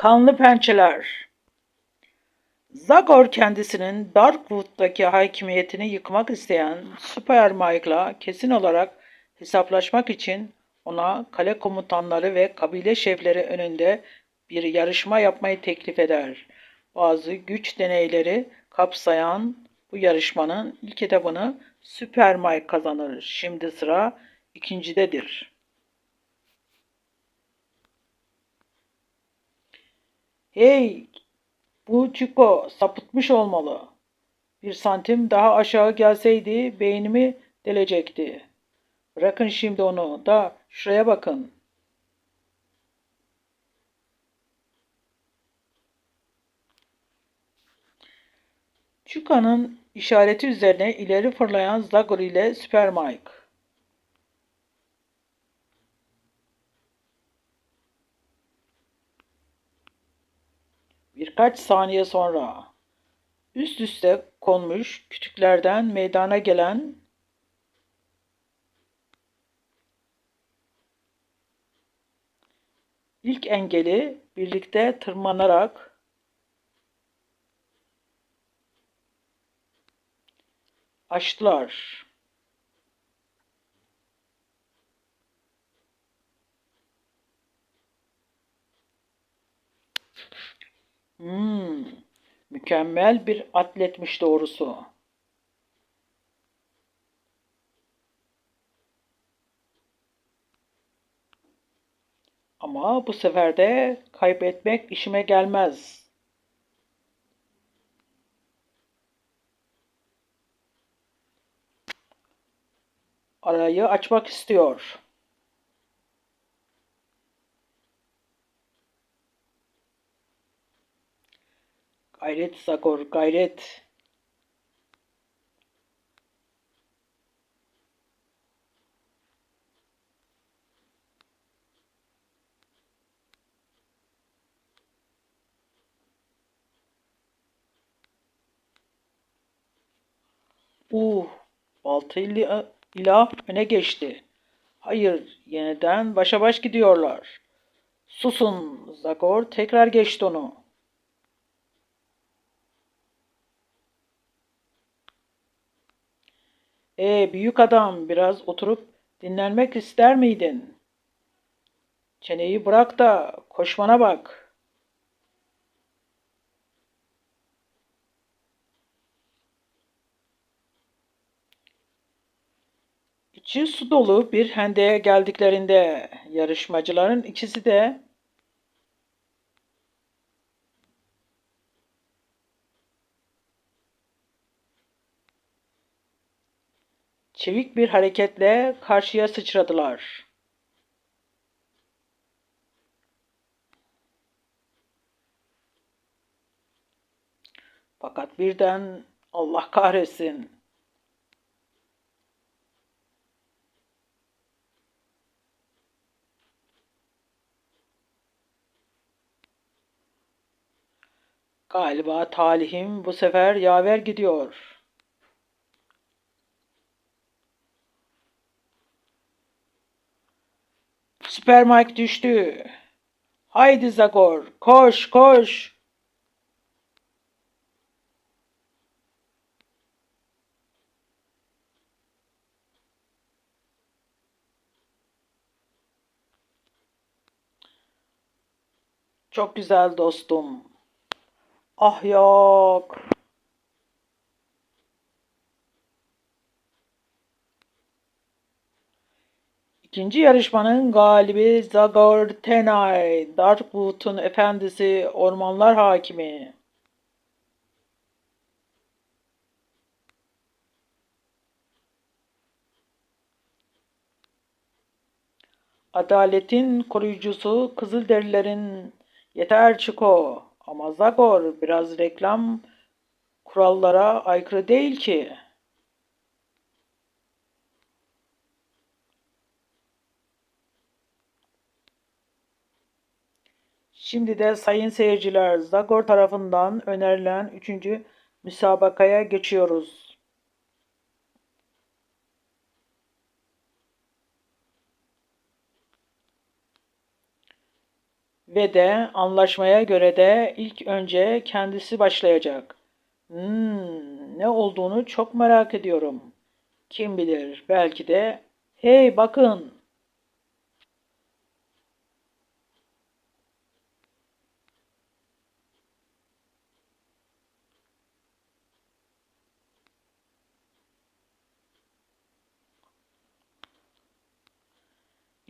Kanlı pençeler. Zagor kendisinin Darkwood'daki hakimiyetini yıkmak isteyen Super Mike'la kesin olarak hesaplaşmak için ona kale komutanları ve kabile şefleri önünde bir yarışma yapmayı teklif eder. Bazı güç deneyleri kapsayan bu yarışmanın ilk etabını Super Mike kazanır. Şimdi sıra ikincidedir. Hey, bu Chico sapıtmış olmalı. Bir santim daha aşağı gelseydi beynimi delecekti. Bırakın şimdi onu da şuraya bakın. Chuka'nın işareti üzerine ileri fırlayan Zagor ile Super Mike. Birkaç saniye sonra üst üste konmuş kütüklerden meydana gelen ilk engeli birlikte tırmanarak aştılar. Hmm, mükemmel bir atletmiş doğrusu. Ama bu sefer de kaybetmek işime gelmez. Arayı açmak istiyor. Gayret Zagor, gayret. Uh, baltayla ilah öne geçti. Hayır, yeniden başa baş gidiyorlar. Susun, Zagor tekrar geçti onu. E büyük adam biraz oturup dinlenmek ister miydin? Çeneyi bırak da koşmana bak. İçi su dolu bir hendeye geldiklerinde yarışmacıların ikisi de çevik bir hareketle karşıya sıçradılar. Fakat birden Allah kahretsin. Galiba talihim bu sefer yaver gidiyor. Süper Mike düştü. Haydi Zagor, koş koş. Çok güzel dostum. Ah yok. İkinci yarışmanın galibi Zagor Tenay, Darkwood'un efendisi, ormanlar hakimi. Adaletin koruyucusu Kızılderililerin yeter Çiko. Ama Zagor biraz reklam kurallara aykırı değil ki. Şimdi de sayın seyirciler Zagor tarafından önerilen 3. müsabakaya geçiyoruz. Ve de anlaşmaya göre de ilk önce kendisi başlayacak. Hmm, ne olduğunu çok merak ediyorum. Kim bilir belki de hey bakın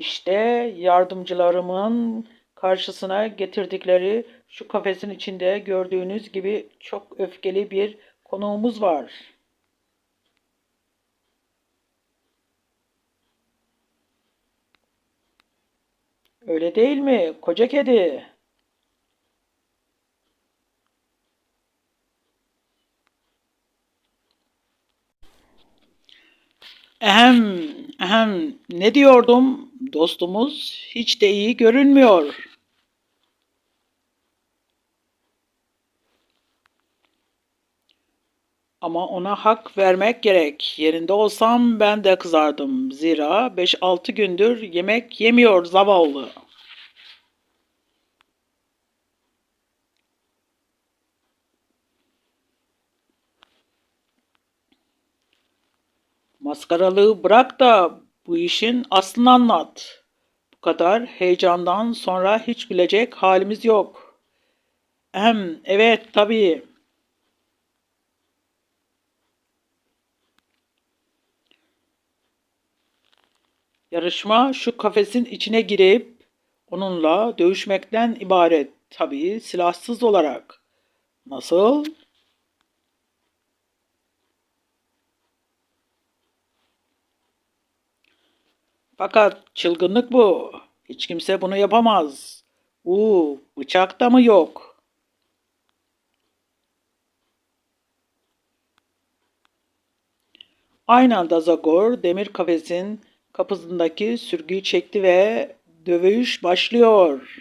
İşte yardımcılarımın karşısına getirdikleri şu kafesin içinde gördüğünüz gibi çok öfkeli bir konuğumuz var. Öyle değil mi koca kedi? Ehem, ehem, ne diyordum? Dostumuz hiç de iyi görünmüyor. Ama ona hak vermek gerek. Yerinde olsam ben de kızardım. Zira 5-6 gündür yemek yemiyor zavallı. Maskaralığı bırak da bu işin aslını anlat. Bu kadar heyecandan sonra hiç bilecek halimiz yok. Hem evet tabii. Yarışma şu kafesin içine girip onunla dövüşmekten ibaret. Tabii silahsız olarak. Nasıl? Fakat çılgınlık bu. Hiç kimse bunu yapamaz. Uuu, bıçak da mı yok? Aynı anda Zagor demir kafesin kapısındaki sürgüyü çekti ve dövüş başlıyor.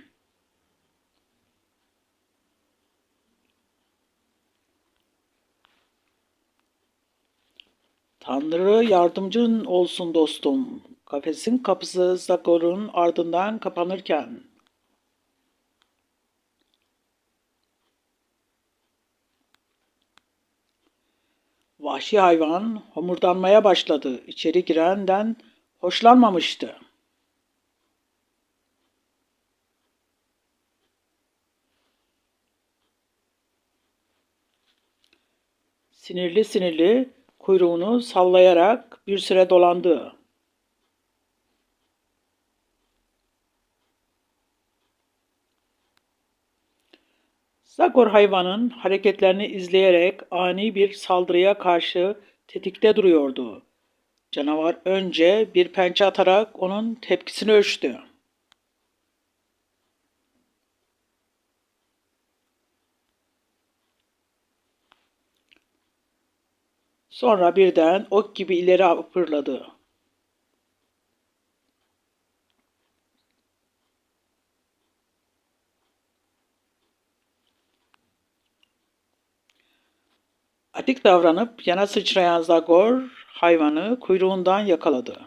Tanrı yardımcın olsun dostum. Kafesin kapısı Zagor'un ardından kapanırken vahşi hayvan homurdanmaya başladı. İçeri girenden hoşlanmamıştı. Sinirli sinirli kuyruğunu sallayarak bir süre dolandı. Zagor hayvanın hareketlerini izleyerek ani bir saldırıya karşı tetikte duruyordu. Canavar önce bir pençe atarak onun tepkisini ölçtü. Sonra birden ok gibi ileri fırladı. Atik davranıp yana sıçrayan Zagor hayvanı kuyruğundan yakaladı.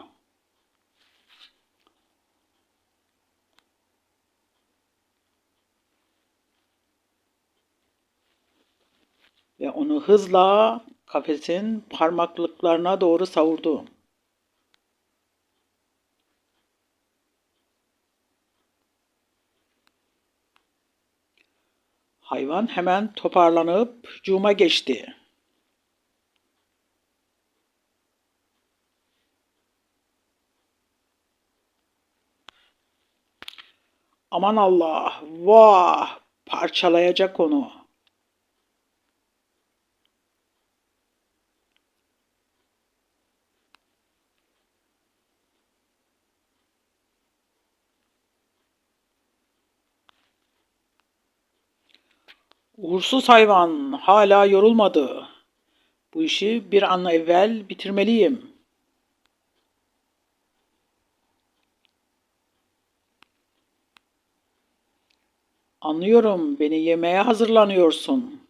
Ve onu hızla kafesin parmaklıklarına doğru savurdu. Hayvan hemen toparlanıp cuma geçti. Aman Allah, vah, parçalayacak onu. Uğursuz hayvan hala yorulmadı. Bu işi bir an evvel bitirmeliyim.'' Anlıyorum, beni yemeğe hazırlanıyorsun.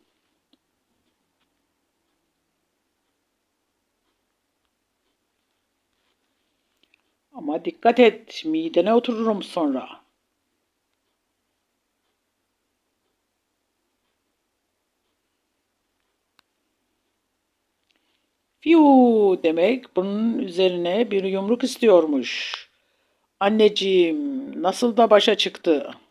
Ama dikkat et, midene otururum sonra.'' Fiu demek bunun üzerine bir yumruk istiyormuş. Anneciğim nasıl da başa çıktı.''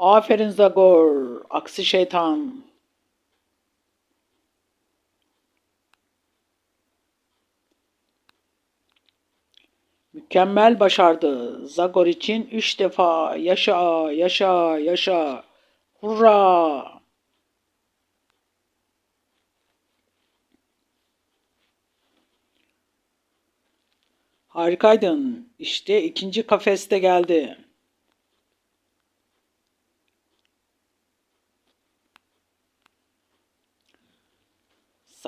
Aferin Zagor, aksi şeytan. Mükemmel başardı. Zagor için üç defa yaşa, yaşa, yaşa. Hurra! Harikaydın. İşte ikinci kafeste geldi.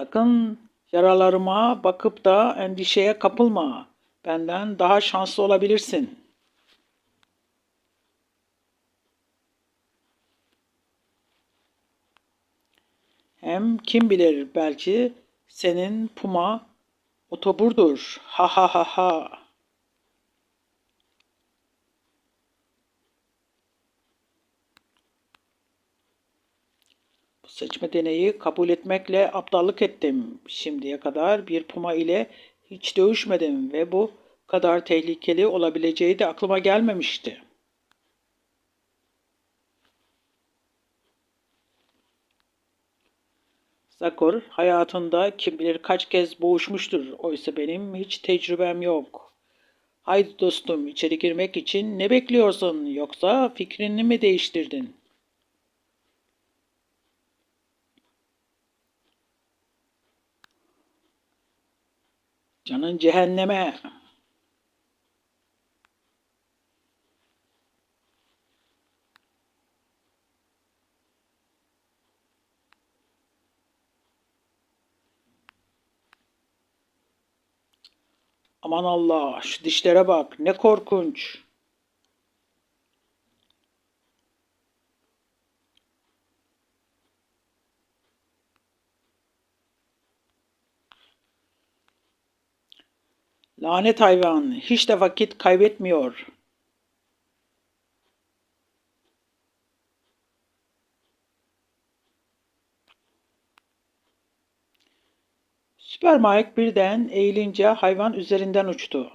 Sakın yaralarıma bakıp da endişeye kapılma. Benden daha şanslı olabilirsin. Hem kim bilir belki senin puma otoburdur. Ha ha ha ha. Bu seçme deneyi kabul etmekle aptallık ettim. Şimdiye kadar bir puma ile hiç dövüşmedim ve bu kadar tehlikeli olabileceği de aklıma gelmemişti. Zakor hayatında kim bilir kaç kez boğuşmuştur. Oysa benim hiç tecrübem yok. Haydi dostum içeri girmek için ne bekliyorsun yoksa fikrini mi değiştirdin? Canın cehenneme. Aman Allah, şu dişlere bak, ne korkunç. Lanet hayvan, hiç de vakit kaybetmiyor. Süper Mike birden eğilince hayvan üzerinden uçtu.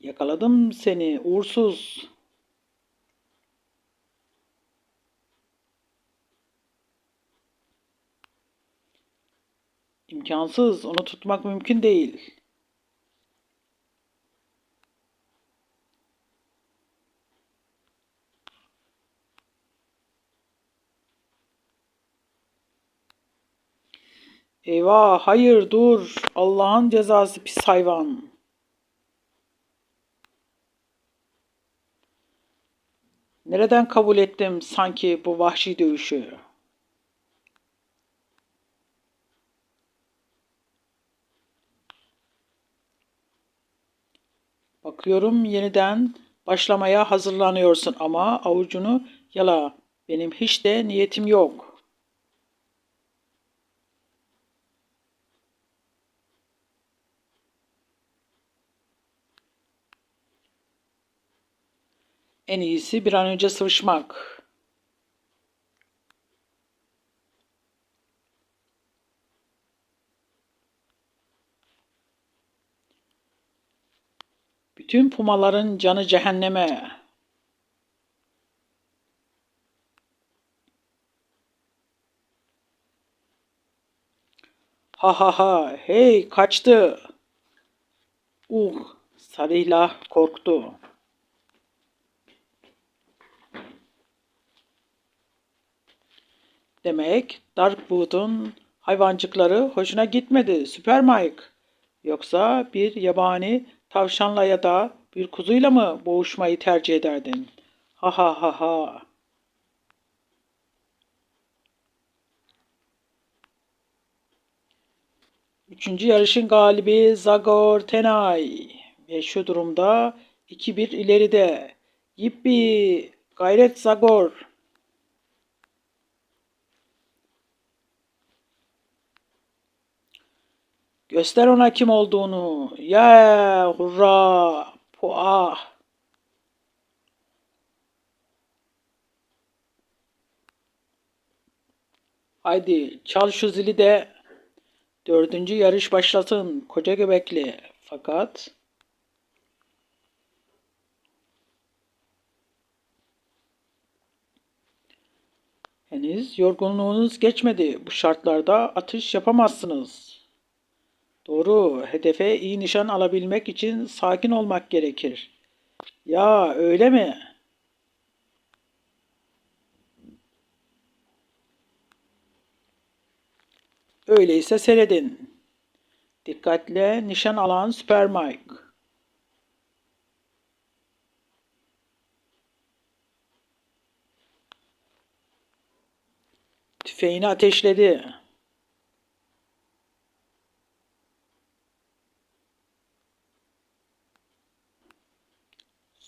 Yakaladım seni, uğursuz. İmkansız, onu tutmak mümkün değil. Eyvah, hayır dur. Allah'ın cezası pis hayvan. Nereden kabul ettim sanki bu vahşi dövüşü? Bakıyorum yeniden başlamaya hazırlanıyorsun ama avucunu yala. Benim hiç de niyetim yok.'' En iyisi bir an önce sıvışmak. Bütün pumaların canı cehenneme. Ha ha ha, hey kaçtı. Uh, Sarıyla korktu. Demek Darkwood'un hayvancıkları hoşuna gitmedi Süper Mike. Yoksa bir yabani tavşanla ya da bir kuzuyla mı boğuşmayı tercih ederdin? Ha ha ha ha. Üçüncü yarışın galibi Zagor Tenay. Ve şu durumda 2-1 ileride. Yippi! Gayret Zagor! Göster ona kim olduğunu. Ya hurra. Puah. Haydi çal şu zili de dördüncü yarış başlasın koca göbekli. Fakat henüz yorgunluğunuz geçmedi. Bu şartlarda atış yapamazsınız. Doğru, hedefe iyi nişan alabilmek için sakin olmak gerekir. Ya öyle mi? Öyleyse seyredin. Dikkatle nişan alan Süper Mike. Tüfeğini ateşledi.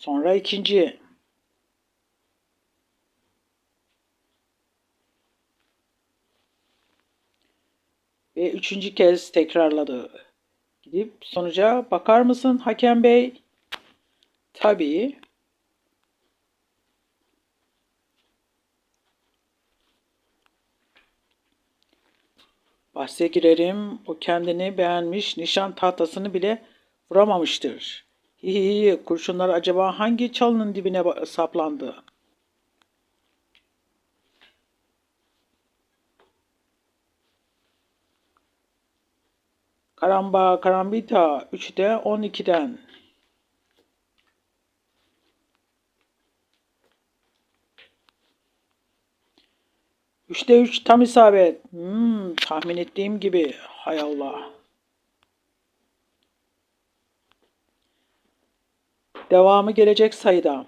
Sonra ikinci. Ve üçüncü kez tekrarladı. Gidip sonuca bakar mısın hakem bey? Tabii. Bahse girerim o kendini beğenmiş nişan tahtasını bile vuramamıştır. Hihihi kurşunlar acaba hangi çalının dibine saplandı? Karamba karambita 3'de 12'den. Üçte üç tam isabet. Hmm, tahmin ettiğim gibi. Hay Allah. Devamı gelecek sayıda.